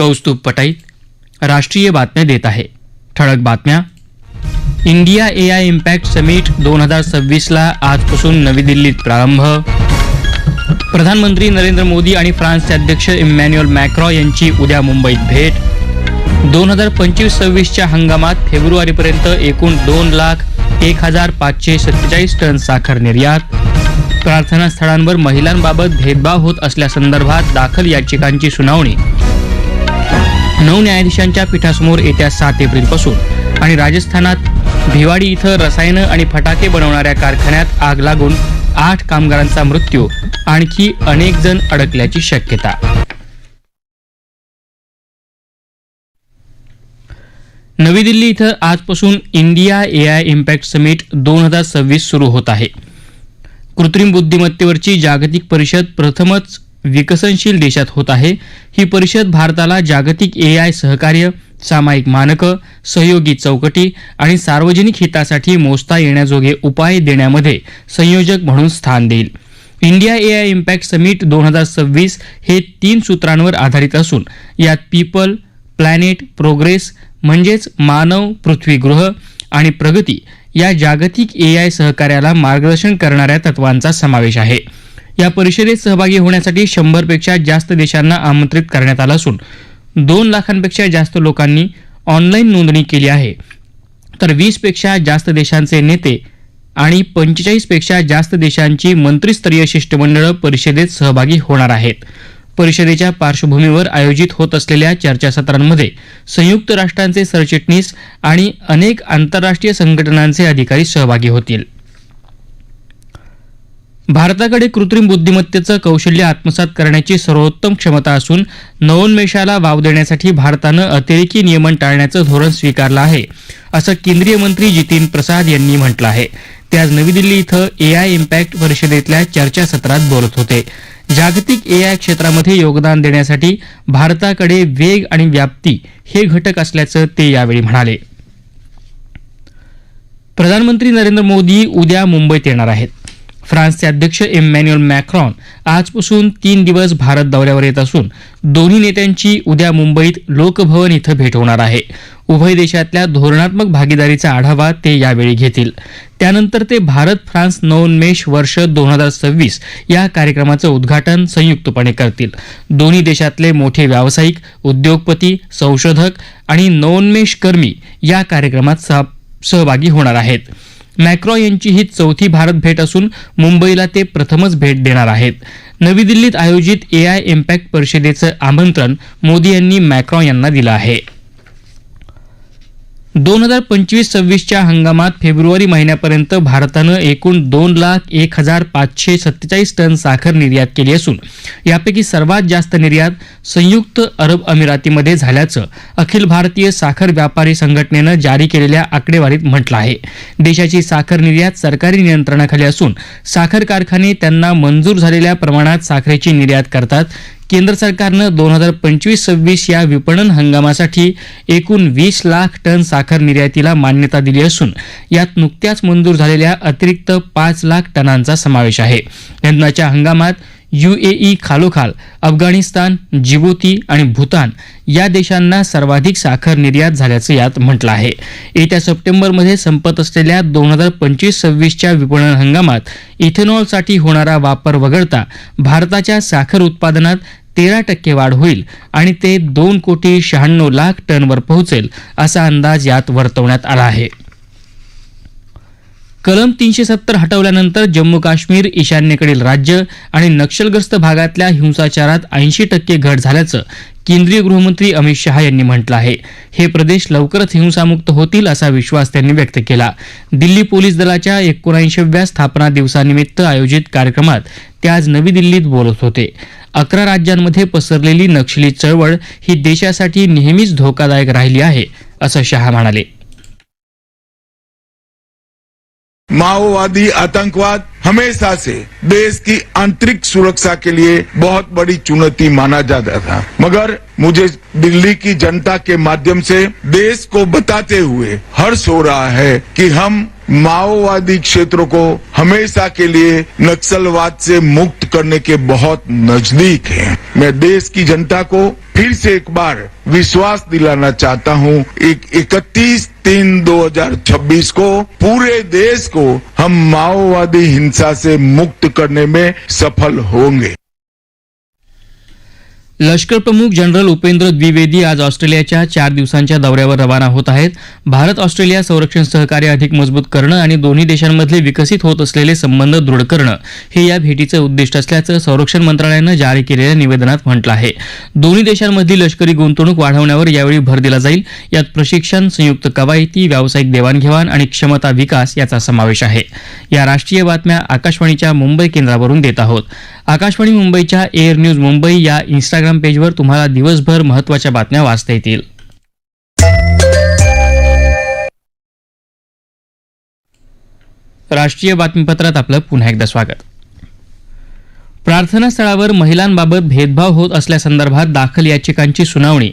कौस्तुभ पटाईत राष्ट्रीय बातम्या देत आहे ठळक बातम्या। India A I impact summit दोन हजार सव्वीसला आजपासून नवी दिल्लीत प्रारंभ। प्रधानमंत्री नरेंद्र मोदी आणि फ्रान्सचे अध्यक्ष इमॅन्युअल मॅक्रॉ यांची उद्या मुंबईत भेट। दोन हजार पंचवीस सव्वीसच्या हंगामात फेब्रुवारीपर्यंत एकूण दोन लाख एक हजार पाचशे सत्तेचाळीस टन साखर निर्यात। प्रार्थना स्थळांवर महिलांबाबत भेदभाव होत असल्यासंदर्भात दाखल याचिकांची सुनावणी। नऊ न्यायाधीशांच्या पीठासमोर येत्या सात एप्रिलपासून. आणि राजस्थानात भिवाडी इथं रसायनं आणि फटाके बनवणाऱ्या कारखान्यात आग लागून आठ कामगारांचा मृत्यू. आणखी अनेक जण अडकल्याची शक्यता. नवी दिल्ली इथं आजपासून India A I impact summit दोन हजार सव्वीस सुरू होत आहे. कृत्रिम बुद्धिमत्तेवरची जागतिक परिषद प्रथमच विकसनशील देशात होत आहे. ही परिषद भारताला जागतिक ए आय सहकार्य सामायिक मानकं सहयोगी चौकटी आणि सार्वजनिक हितासाठी मोजता येण्याजोगे उपाय देण्यामध्ये संयोजक म्हणून स्थान देईल. India A I impact summit दोन हजार सव्वीस हे तीन सूत्रांवर आधारित असून यात पीपल प्लॅनेट प्रोग्रेस म्हणजेच मानव पृथ्वीगृह आणि प्रगती या जागतिक ए आय सहकार्याला मार्गदर्शन करणाऱ्या तत्वांचा समावेश आहे. या परिषदेत सहभागी होण्यासाठी शंभरपेक्षा जास्त देशांना आमंत्रित करण्यात आलं असून दोन लाखांपेक्षा जास्त लोकांनी ऑनलाईन नोंदणी केली आहे. तर वीसपेक्षा जास्त देशांचे नेते आणि पंचेचाळीसपेक्षा जास्त देशांची मंत्रिस्तरीय शिष्टमंडळं परिषदेत सहभागी होणार आहेत. परिषदेच्या पार्श्वभूमीवर आयोजित होत असलेल्या चर्चासत्रांमध्ये संयुक्त राष्ट्रांचे सरचिटणीस आणि अनेक आंतरराष्ट्रीय संघटनांचे अधिकारी सहभागी होतील. भारताकडे कृत्रिम बुद्धिमत्तेचं कौशल्य आत्मसात करण्याची सर्वोत्तम क्षमता असून नवोन्मेषाला वाव देण्यासाठी भारतानं अतिरेकी नियमन टाळण्याचं धोरण स्वीकारलं आहे असं केंद्रीय मंत्री जितीन प्रसाद यांनी म्हटलं आहे. ते आज नवी दिल्ली इथं ए आय इम्पॅक्ट परिषदेतल्या चर्चासत्रात बोलत होते. जागतिक ए आय क्षेत्रामध्ये योगदान देण्यासाठी भारताकडे वेग आणि व्याप्ती हे घटक असल्याचं ते यावेळी म्हणाले. प्रधानमंत्री नरेंद्र मोदी उद्या मुंबईत येणार आहेत. फ्रान्सचे अध्यक्ष इमॅन्युअल मॅक्रॉन आजपासून तीन दिवस भारत दौऱ्यावर येत असून दोन्ही नेत्यांची उद्या मुंबईत लोकभवन इथं भेट होणार आहे. उभय देशातल्या धोरणात्मक भागीदारीचा आढावा ते यावेळी घेतील. त्यानंतर ते भारत फ्रान्स नवोन्मेष वर्ष दोन हजार सव्वीस या कार्यक्रमाचं उद्घाटन संयुक्तपणे करतील. दोन्ही देशातले मोठे व्यावसायिक उद्योगपती संशोधक आणि नवोन्मेष कर्मी या कार्यक्रमात सहभागी होणार आहेत. मॅक्रॉ यांची ही चौथी भारत भेट असून मुंबईला ते प्रथमच भेट देणार आहेत. नवी दिल्लीत आयोजित ए आय इम्पॅक्ट परिषदेचं आमंत्रण मोदी यांनी मॅक्रॉ यांना दिलं आहे. दोन हजार पंचवीस सव्वीसच्या हंगामात फेब्रुवारी महिन्यापर्यंत भारतानं एकूण दोन लाख एक हजार पाचशे सत्तेचाळीस टन साखर निर्यात केली असून यापैकी सर्वात जास्त निर्यात संयुक्त अरब अमिरातीमध्ये झाल्याचं अखिल भारतीय साखर व्यापारी संघटनेनं जारी केलेल्या आकडेवारीत म्हटलं आहे. देशाची साखर निर्यात सरकारी नियंत्रणाखाली असून साखर कारखाने त्यांना मंजूर झालेल्या प्रमाणात साखरेची निर्यात करतात केंद्र सरकारनं दोन हजार पंचवीस सव्वीस या विपणन हंगामासाठी एकूण वीस लाख टन साखर निर्यातीला मान्यता दिली असून यात नुकत्याच मंजूर झालेल्या अतिरिक्त पाच लाख टनांचा समावेश आहे. यंदाच्या हंगामात युएई खालोखाल अफगाणिस्तान जिबुती आणि भूतान या देशांना सर्वाधिक साखर निर्यात झाल्याचं यात म्हटलं आहे. येत्या सप्टेंबरमध्ये संपत असलेल्या दोन हजार पंचवीस सव्वीसच्या विपणन हंगामात इथेनॉलसाठी होणारा वापर वगळता भारताच्या साखर उत्पादनात तेरा टक्के वाढ होईल आणि ते दोन कोटी शहाण्णव लाख टनवर पोहोचेल असा अंदाज यात वर्तवण्यात आला आहे. कलम तीनशे सत्तर हटवल्यानंतर जम्मू काश्मीर ईशान्येकडील राज्य आणि नक्षलग्रस्त भागातल्या हिंसाचारात ऐंशी टक्के घट झाल्याचं केंद्रीय गृहमंत्री अमित शहा यांनी म्हटलं आहे. हे प्रदेश लवकरच हिंसामुक्त होतील असा विश्वास त्यांनी व्यक्त केला. दिल्ली पोलीस दलाच्या एकोणऐंशीव्या स्थापना दिवसानिमित्त आयोजित कार्यक्रमात ते आज नवी दिल्लीत बोलत होते. अकरा राज्यांमध्ये पसरलेली नक्षली चळवळ ही देशासाठी नेहमीच धोकादायक राहिली आहे असं शहा म्हणाले. माओवादी, आतंकवाद हमेशा से देश की आंतरिक सुरक्षा के लिए बहुत बड़ी चुनौती माना जाता था। मगर मुझे दिल्ली की जनता के माध्यम से देश को बताते हुए हर्ष हो रहा है कि हम माओवादी क्षेत्रों को हमेशा के लिए नक्सलवाद से मुक्त करने के बहुत नज़दीक हैं। मैं देश की जनता को फिर से एक बार विश्वास दिलाना चाहता हूँ। एक 31 तीन 2026 को पूरे देश को हम माओवादी हिंसा से मुक्त करने में सफल होंगे। लष्कर प्रमुख जनरल उपेंद्र द्विवेदी आज ऑस्ट्रेलियाच्या चार दिवसांच्या दौऱ्यावर रवाना होत आहेत. भारत ऑस्ट्रेलिया संरक्षण सहकार्य अधिक मजबूत करणं आणि दोन्ही देशांमधले विकसित होत असलेले संबंध दृढ करणं हे या भेटीचं उद्दिष्ट असल्याचं संरक्षण मंत्रालयानं जारी केलेल्या निवेदनात म्हटलं आहे. दोन्ही देशांमधली लष्करी गुंतवणूक वाढवण्यावर यावेळी भर दिला जाईल. यात प्रशिक्षण संयुक्त कवायती व्यावसायिक देवाणघेवाण आणि क्षमता विकास याचा समावेश आहे. या राष्ट्रीय बातम्या आकाशवाणीच्या मुंबई केंद्रावरून देत आहोत. आकाशवाणी मुंबईच्या एअर न्यूज मुंबई या इंस्टाग्राम पेजवर तुम्हाला दिवसभर महत्त्वाच्या बातम्या वाचता येतील. राष्ट्रीय बातमीपत्रात आपलं पुन्हा एकदा स्वागत. प्रार्थनास्थळावर महिलांबाबत भेदभाव होत असल्यासंदर्भात दाखल याचिकांची सुनावणी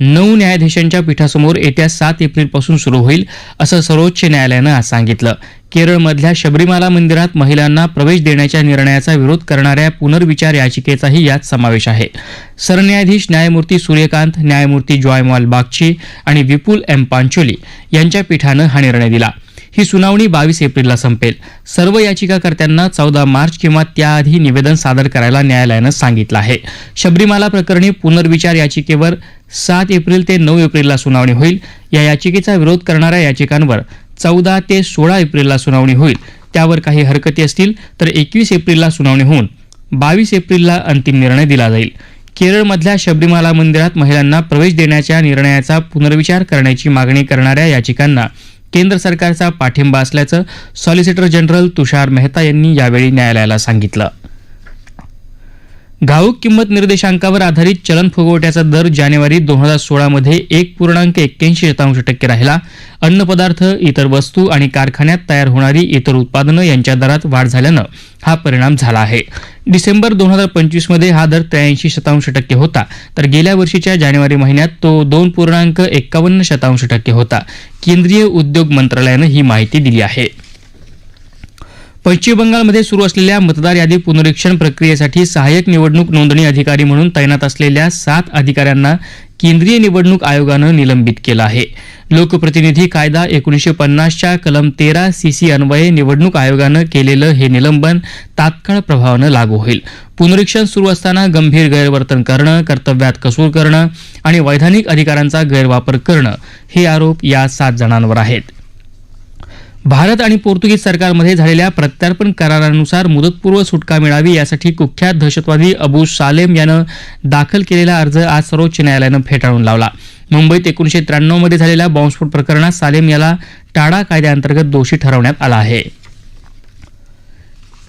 नऊ न्यायाधीशांच्या पीठासमोर येत्या सात एप्रिलपासून सुरू होईल असं सर्वोच्च न्यायालयानं आज सांगितलं. केरळमधल्या शबरीमाला मंदिरात महिलांना प्रवेश देण्याच्या निर्णयाचा विरोध करणाऱ्या पुनर्विचार याचिकेचाही यात समावेश आहे. सरन्यायाधीश न्यायमूर्ती सूर्यकांत न्यायमूर्ती जॉयमॉल बागची आणि विपुल एम पांचोली यांच्या पीठानं हा निर्णय दिला. ही सुनावणी बावीस एप्रिलला संपेल. सर्व याचिकाकर्त्यांना चौदा मार्च किंवा त्याआधी निवेदन सादर करायला न्यायालयानं सांगितलं आहे. शबरीमाला प्रकरणी पुनर्विचार याचिकेवर सात एप्रिल ते नऊ एप्रिलला सुनावणी होईल. या याचिकेचा विरोध करणाऱ्या याचिकांवर चौदा ते सोळा एप्रिलला सुनावणी होईल. त्यावर काही हरकती असतील तर एकवीस एप्रिलला सुनावणी होऊन बावीस एप्रिलला अंतिम निर्णय दिला जाईल. केरळमधल्या शबरीमाला मंदिरात महिलांना प्रवेश देण्याच्या निर्णयाचा पुनर्विचार करण्याची मागणी करणाऱ्या याचिकांना केंद्र सरकारचा पाठिंबा असल्याचं सॉलिसिटर जनरल तुषार मेहता यांनी यावेळी न्यायालयाला सांगितलं. घाऊक किंमत निर्देशांकावर आधारित चलन फुगवट्याचा दर जानेवारी दोन हजार सोळामध्ये एक पूर्णांक एक्क्याऐंशी शतांश टक्के राहिला. अन्न पदार्थ इतर वस्तू आणि कारखान्यात तयार होणारी इतर उत्पादनं यांच्या दरात वाढ झाल्यानं हा परिणाम झाला आहे. डिसेंबर दोन हजार पंचवीसमध्ये हा दर त्र्याऐंशी शतांश टक्के होता. तर गेल्या वर्षीच्या जानेवारी महिन्यात तो दोन पूर्णांक एक्कावन्न शतांश टक्के होता. केंद्रीय उद्योग मंत्रालयानं ही माहिती दिली आहे. पश्चिम बंगालमध्ये सुरू असलेल्या मतदार यादी पुनरीक्षण प्रक्रियेसाठी सहाय्यक निवडणूक नोंदणी अधिकारी म्हणून तैनात असलेल्या सात अधिकाऱ्यांना केंद्रीय निवडणूक आयोगानं निलंबित केलं आहे. लोकप्रतिनिधी कायदा एकोणीसशे पन्नासच्या कलम तेरा सी सी अन्वये निवडणूक आयोगानं केलेलं हे निलंबन तात्काळ प्रभावानं लागू होईल. पुनरीक्षण सुरू असताना गंभीर गैरवर्तन करणं कर्तव्यात कसूर करणं आणि वैधानिक अधिकारांचा गैरवापर करणं हे आरोप या सात जणांवर आहेत. भारत आणि पोर्तुगीज सरकारमध्ये झालेल्या प्रत्यार्पण करारानुसार मुदतपूर्व सुटका मिळावी यासाठी कुख्यात दहशतवादी अबू सालेम यानं दाखल केलेला अर्ज आज सर्वोच्च न्यायालयानं फेटाळून लावला. मुंबईत एकोणीशे त्र्याण्णवमध्ये झालेल्या बॉम्बस्फोट प्रकरणात सालेम याला टाडा कायद्याअंतर्गत दोषी ठरवण्यात आला आहे.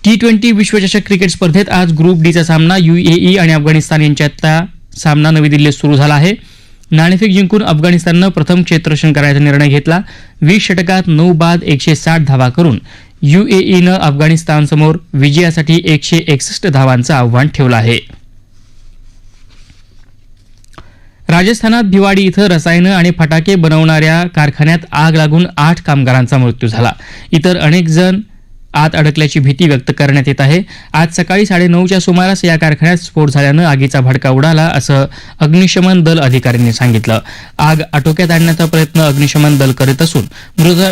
टी ट्वेंटी विश्वचषक क्रिकेट स्पर्धेत आज ग्रुप डीचा सामना युएई आणि अफगाणिस्तान यांच्यातला सामना नवी दिल्लीत सुरू झाला आहे. नाणेफेक जिंकून अफगाणिस्ताननं प्रथम क्षेत्ररक्षण करायचा निर्णय घेतला. वीस षटकात नऊ बाद एकशे साठ धावा करून युएईनं अफगाणिस्तानसमोर विजयासाठी एकशे एकसष्ट धावांचं आव्हान ठेवलं आहे. राजस्थानात भिवाडी इथं रसायनं आणि फटाके बनवणाऱ्या कारखान्यात आग लागून आठ कामगारांचा मृत्यू झाला. इतर अनेक जण आत अडकल्याची भीती व्यक्त करण्यात येत आहे. आज सकाळी साडेनऊच्या सुमारास या कारखान्यात स्फोट झाल्यानं आगीचा भडका उडाला असं अग्निशमन दल अधिकाऱ्यांनी सांगितलं. आग आटोक्यात आणण्याचा प्रयत्न अग्निशमन दल करीत असून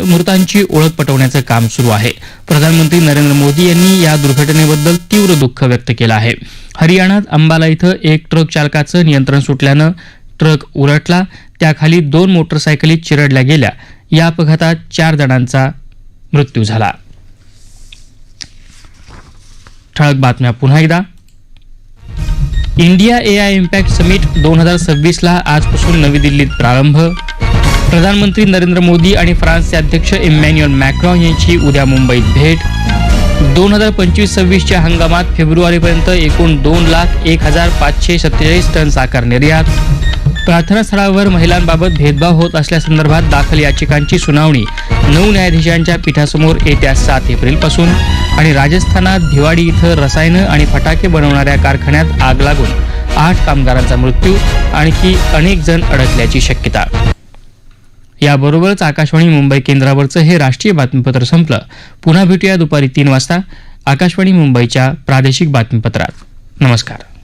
मृतांची ओळख पटवण्याचं काम सुरू आहे. प्रधानमंत्री नरेंद्र मोदी यांनी या दुर्घटनेबद्दल तीव्र दुःख व्यक्त केलं आहे. हरियाणात अंबाला इथं एक ट्रक चालकाचं नियंत्रण सुटल्यानं ट्रक उलटला. त्याखाली दोन मोटरसायकली चिरडल्या गेल्या. या अपघातात चार जणांचा मृत्यू झाला. ठळक बातम्या पुन्हा एकदा. India A I impact summit दोन हजार सव्वीसला आजपासून नवी दिल्लीत प्रारंभ. प्रधानमंत्री नरेंद्र मोदी आणि फ्रान्सचे अध्यक्ष इमॅन्युअल मॅक्रॉन यांची उद्या मुंबईत भेट. दोन हजार पंचवीस सव्वीसच्या हंगामात फेब्रुवारीपर्यंत एकूण दोन लाख एक हजार पाचशे सत्तेचाळीस टन साखर निर्यात. प्रार्थनास्थळावर महिलांबाबत भेदभाव होत असल्यासंदर्भात दाखल याचिकांची सुनावणी नऊ न्यायाधीशांच्या पीठासमोर येत्या सात एप्रिलपासून आणि राजस्थानात भिवाडी इथं रसायनं आणि फटाके बनवणाऱ्या कारखान्यात आग लागून आठ कामगारांचा मृत्यू आणखी अनेक जण अडकल्याची शक्यता. याबरोबरच आकाशवाणी मुंबई केंद्रावरचं हे राष्ट्रीय बातमीपत्र संपलं. पुन्हा भेटूया दुपारी तीन वाजता. आकाशवाणी मुंबईच्या प्रादेशिक बातमीपत्रात. नमस्कार.